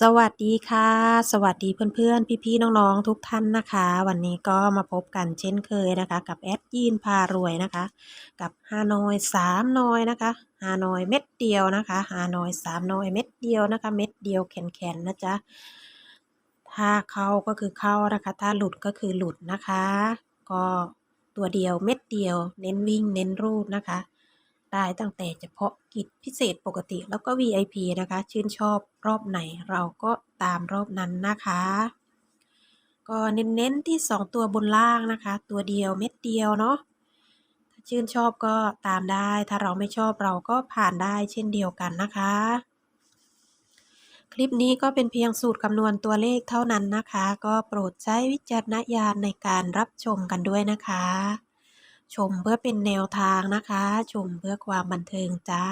สวัสดีค่ะ สวัสดีเพื่อนๆ พี่ๆ น้องๆ ทุกท่านนะคะ วันนี้ก็มาพบกันเช่นเคยนะคะ กับแอดยีนพารวยนะคะ กับฮานอยสามนอยนะคะฮานอยเม็ดเดียวนะคะฮานอยสามนอยเม็ดเดียวนะคะ เม็ดเดียวแข็งๆนะจ๊ะถ้าเข้าก็คือเข้านะคะ ถ้าหลุดก็คือหลุดนะคะ ก็ตัวเดียวเม็ดเดียว เน้นวิ่งเน้นรูดนะคะ ได้ตั้งแต่เฉพาะกิจพิเศษปกติแล้วก็ VIP นะคะ ชื่นชอบรอบไหนเราก็ตามรอบนั้นนะคะ ก็เน้นๆที่ 2 ตัวบนล่างนะคะ ตัวเดียวเม็ดเดียวเนาะถ้าชื่นชอบก็ตามได้ ถ้าเราไม่ชอบเราก็ผ่านได้เช่นเดียวกันนะคะ คลิปนี้ก็เป็นเพียงสูตรคำนวณตัวเลขเท่านั้นนะคะ ก็โปรดใช้วิจารณญาณในการรับชมกันด้วยนะคะ ชมเพื่อเป็นแนวทางนะคะ ชมเพื่อความบันเทิงจ้า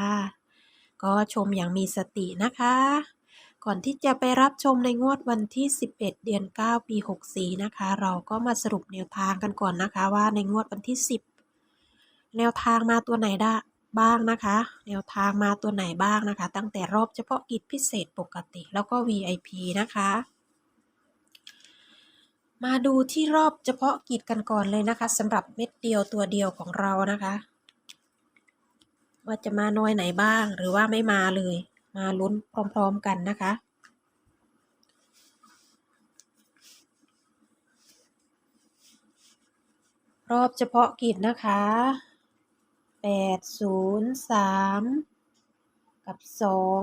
ก็ชมอย่างมีสตินะคะ ก่อนที่จะไปรับชมในงวดวันที่ 11 เดือน 9 ปี 64 นะคะ เราก็มาสรุปแนวทางกันก่อนนะคะ ว่าในงวดวันที่ 10 แนวทางมาตัวไหนได้บ้างนะคะ แนวทางมาตัวไหนบ้างนะคะ ตั้งแต่รอบเฉพาะกิจพิเศษปกติแล้วก็ VIP นะคะ มาดูที่รอบเฉพาะกิจกันก่อนเลยนะคะสำหรับเม็ดเดียวตัวเดียวของเรานะคะ ว่าจะมาน้อยไหนบ้างหรือว่าไม่มาเลย มาลุ้นพร้อมๆกันนะคะรอบเฉพาะกิจนะคะแปดศูนย์สามกับสอง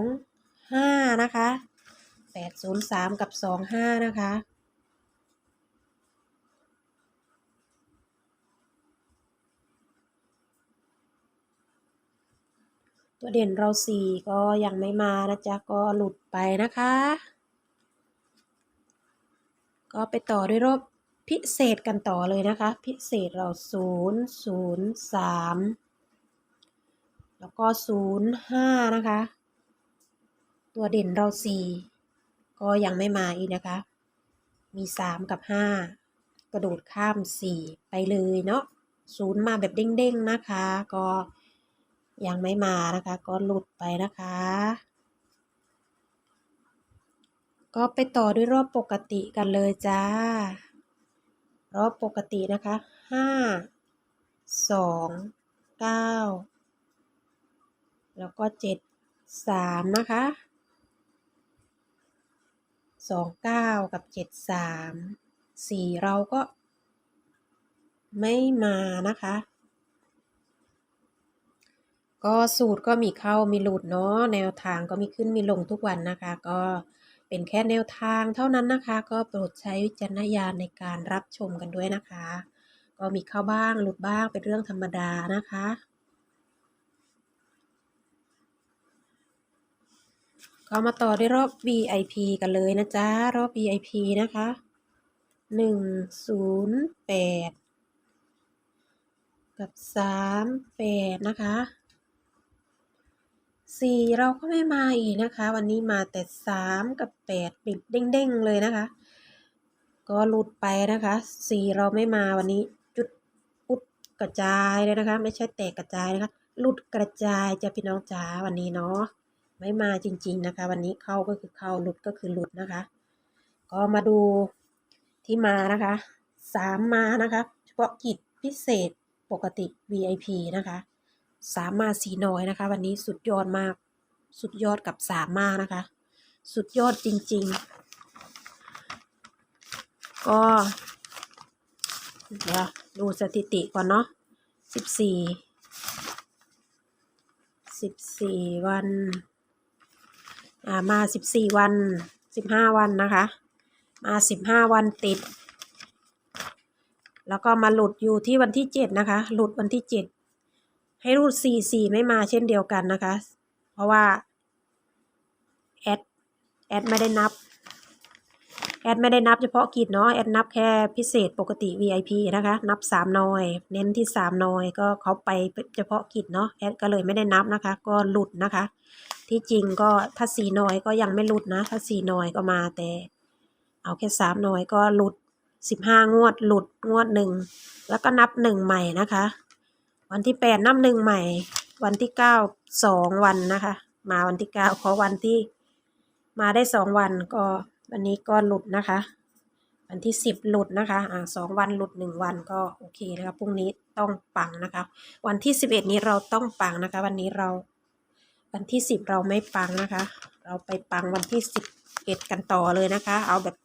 ห้านะคะแปดศูนย์สามกับสองห้านะคะ ตัวเด่นเราสี่ก็ยังไม่มานะจ๊ะก็หลุดไปนะคะ ก็ไปต่อด้วยรอบพิเศษกันต่อเลยนะคะ พิเศษเราศูนย์ศูนย์สามแล้วก็ศูนย์ห้านะคะ ตัวเด่นเราสี่ก็ยังไม่มาอีกนะคะ มีสามกับห้ากระโดดข้ามสี่ไปเลยเนาะศูนย์มาแบบเด้งๆนะคะ ก็ ยังไม่มานะคะ ก็หลุดไปนะคะ ก็ไปต่อด้วยรอบปกติกันเลยจ้า รอบปกตินะคะห้าสองเก้าแล้วก็เจ็ดสามนะคะสองเก้ากับเจ็ดสามสี่เราก็ไม่มานะคะ ก็สูตรก็มีเข้ามีหลุดเนาะแนวทางก็มีขึ้นมีลงทุกวันนะคะ ก็เป็นแค่แนวทางเท่านั้นนะคะ ก็โปรดใช้วิจารณญาณในการรับชมกันด้วยนะคะ ก็มีเข้าบ้างหลุดบ้างเป็นเรื่องธรรมดานะคะก็มาต่อด้วยรอบ VIP กันเลยนะจ๊ะ รอบ VIP นะคะหนึ่งศูนย์แปดกับสามแปดนะคะ สี่เราก็ไม่มาอีกนะคะ วันนี้มาแต่สามกับแปดปิดเด้งๆเลยนะคะ ก็หลุดไปนะคะสี่เราไม่มาวันนี้จุดอุดกระจายเลยนะคะ ไม่ใช่แตกกระจายนะคะหลุดกระจายจะพี่น้องจ๋าวันนี้เนาะไม่มาจริง ๆนะคะ วันนี้เข้าก็คือเข้าหลุดก็คือหลุดนะคะ ก็มาดูที่มานะคะสามมานะคะ เฉพาะกิจพิเศษปกติ VIP นะคะ สามมาสีน้อยนะคะ วันนี้สุดยอดมาก สุดยอดกับสามมานะคะ สุดยอดจริง ๆ ก็ เดี๋ยวดูสถิติก่อนเนาะสิบสี่สิบสี่วันอ่ามาสิบสี่วันสิบห้าวันนะคะ มาสิบห้าวันติด แล้วก็มาหลุดอยู่ที่วันที่เจ็ดนะคะ หลุดวันที่เจ็ด ให้รูดสี่สี่ไม่มาเช่นเดียวกันนะคะ เพราะว่าแอดแอดไม่ได้นับแอดไม่ได้นับเฉพาะกิจเนาะแอดนับแค่พิเศษปกติ VIP นะคะ นับสามนอยเน้นที่สามนอยก็เขาไปเฉพาะกิจเนาะแอดก็เลยไม่ได้นับนะคะ ก็หลุดนะคะ ที่จริงก็ถ้าสี่นอยก็ยังไม่หลุดนะ ถ้าสี่นอยก็มาแต่ เอาแค่สามนอยก็หลุดสิบห้างวดหลุดงวดหนึ่งแล้วก็นับหนึ่งใหม่นะคะ วันที่แปดนับหนึ่งใหม่ วันที่เก้าสองวันนะคะ มาวันที่เก้าเพราะวันที่มาได้สองวันก็วันนี้ก็หลุดนะคะ วันที่สิบหลุดนะคะอ่าสองวันหลุดหนึ่งวันก็โอเคนะคะพรุ่งนี้ต้องปังนะคะ วันที่สิบเอ็ดนี้เราต้องปังนะคะ วันนี้เรา วันที่สิบเราไม่ปังนะคะ เราไปปังวันที่สิบเอ็ดกันต่อเลยนะคะ เอาแบบ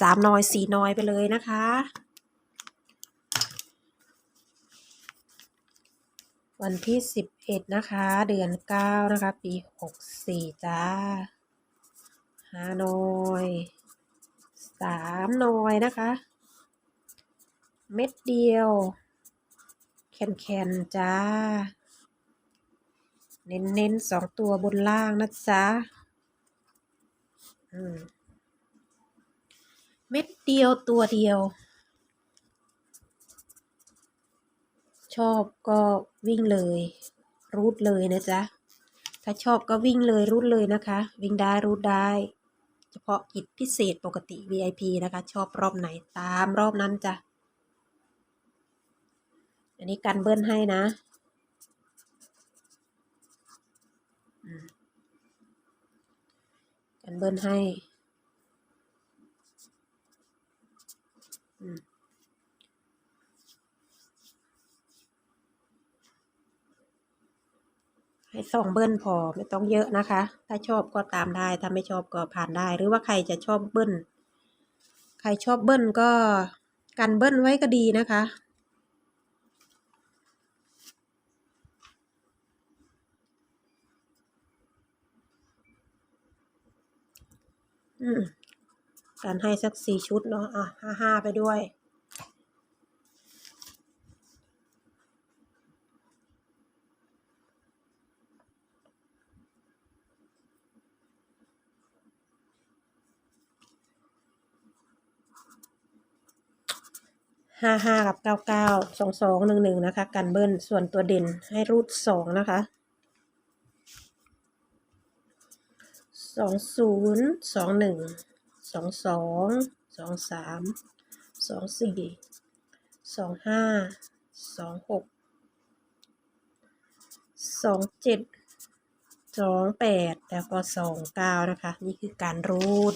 สามน้อยสี่น้อยไปเลยนะคะ วันที่สิบเอ็ดนะคะ เดือนเก้านะคะ ปีหกสี่จ้าฮานอยสามหน่อยนะคะ เม็ดเดียวแคนแคนๆจ้า เน้นเน้นๆสองตัวบนล่างนะจ๊ะเม็ดเดียวตัวเดียว ชอบก็วิ่งเลย รูดเลยนะจ๊ะ ถ้าชอบก็วิ่งเลยรูดเลยนะคะ วิ่งได้รูดได้ เฉพาะกิจพิเศษปกติ VIP นะคะ ชอบรอบไหนตามรอบนั้นจ้ะ อันนี้กันเบิ้ลให้นะกันเบิ้ลให้ ให้สองเบิ้ลพอไม่ต้องเยอะนะคะ ถ้าชอบก็ตามได้ ถ้าไม่ชอบก็ผ่านได้ หรือว่าใครจะชอบเบิ้ลใครชอบเบิ้ลก็กันเบิ้ลไว้ก็ดีนะคะ อืมการให้สักสี่ชุดเนาะอะห้าห้าไปด้วย ห้าห้ากับเก้าเก้าสองสองหนึ่งหนึ่งนะคะ กันเบิ้ลส่วนตัวเด่นให้รูดสองนะคะสองศูนย์สองหนึ่งสองสองสองสามสองสี่สองห้าสองหกสองเจ็ดสองแปดแล้วก็สองเก้านะคะ นี่คือการรูด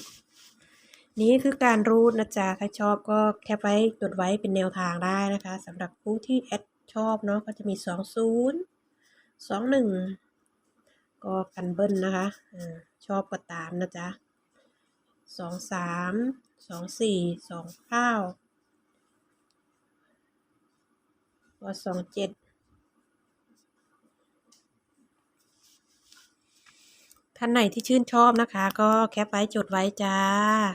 นี่คือการรูดนะจ๊ะ ถ้าชอบก็แคปไว้จดไว้เป็นแนวทางได้นะคะสำหรับผู้ที่แอดชอบเนาะก็จะมี 2 0 2 1 ก็กันเบิ้ลนะคะอชอบก็ตามนะจ๊ะ 2 3 2 4 2 9ก็2 7 ท่านไหนที่ชื่นชอบนะคะ ก็แคปไว้จดไว้จ้า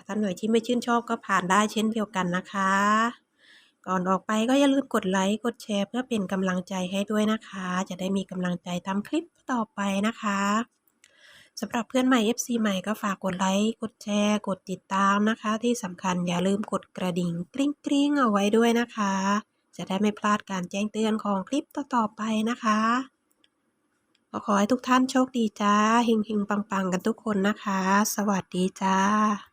ท่านไหนที่ไม่ชื่นชอบก็ผ่านได้เช่นเดียวกันนะคะ ก่อนออกไปก็อย่าลืมกดไลค์กดแชร์เพื่อเป็นกำลังใจให้ด้วยนะคะ จะได้มีกำลังใจทำคลิปต่อไปนะคะสำหรับเพื่อนใหม่ FC ใหม่ก็ฝากกดไลค์กดแชร์ กดติดตามนะคะ ที่สำคัญอย่าลืมกดกระดิ่งกริ๊งกริ๊งเอาไว้ด้วยนะคะ จะได้ไม่พลาดการแจ้งเตือนของคลิปต่อๆไปนะคะ ก็ขอให้ทุกท่านโชคดีจ้าเฮงๆ ปังๆ กันทุกคนนะคะ สวัสดีจ้า